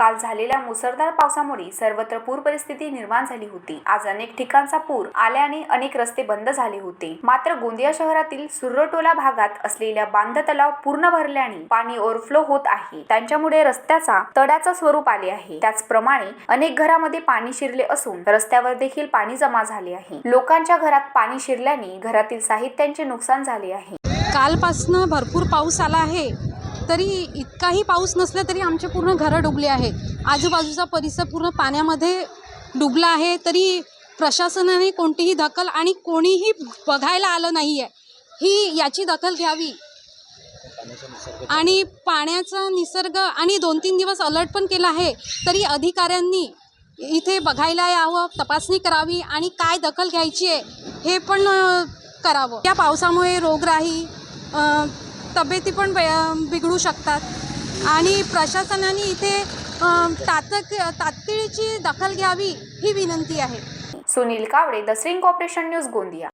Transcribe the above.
काल झालेल्या मुसळधार पावसामुळे सर्वत्र पूर परिस्थिती निर्माण झाली होती. आज अनेक ठिकाणचा पूर आल्याने अनेक रस्ते बंद झाले होते. मात्र गोंदिया शहरातील सुर्रटोला भागात असलेल्या बांध तलाव पूर्ण भरल्याने पाणी ओव्हरफ्लो होत आहे. त्यांच्यामुळे रस्त्याचा तड्याचं स्वरूप आले आहे. त्याचप्रमाणे अनेक घरामध्ये पाणी शिरले असून रस्त्यावर देखील पाणी जमा झाले आहे. लोकांच्या घरात पाणी शिरल्याने घरातील साहित्यांचे नुकसान झाले आहे. कालपासनं भरपूर पाऊस आला आहे. तरी इतकाही पाऊस नसला तरी आमचे पूर्ण घरं डुबले आहे. आजूबाजूचा परिसर पूर्ण पाण्यामध्ये डुबला आहे तरी प्रशासनाने कोणतीही दखल आणि कोणीही बघायला आलं नाही आहे ही याची दखल घ्यावी. आणि पाण्याचा निसर्ग आणि दोन तीन दिवस अलर्ट पण केला आहे तरी अधिकाऱ्यांनी इथे बघायला यावं तपासणी करावी आणि काय दखल घ्यायची आहे हे पण करावं. या पावसामुळे रोगराई तब्येती पण बिघडू शकतात. आणि प्रशासनाने इथे तातक तातडीची दखल घ्यावी ही विनंती आहे. Sunil Kawade the swing operation news Gondia.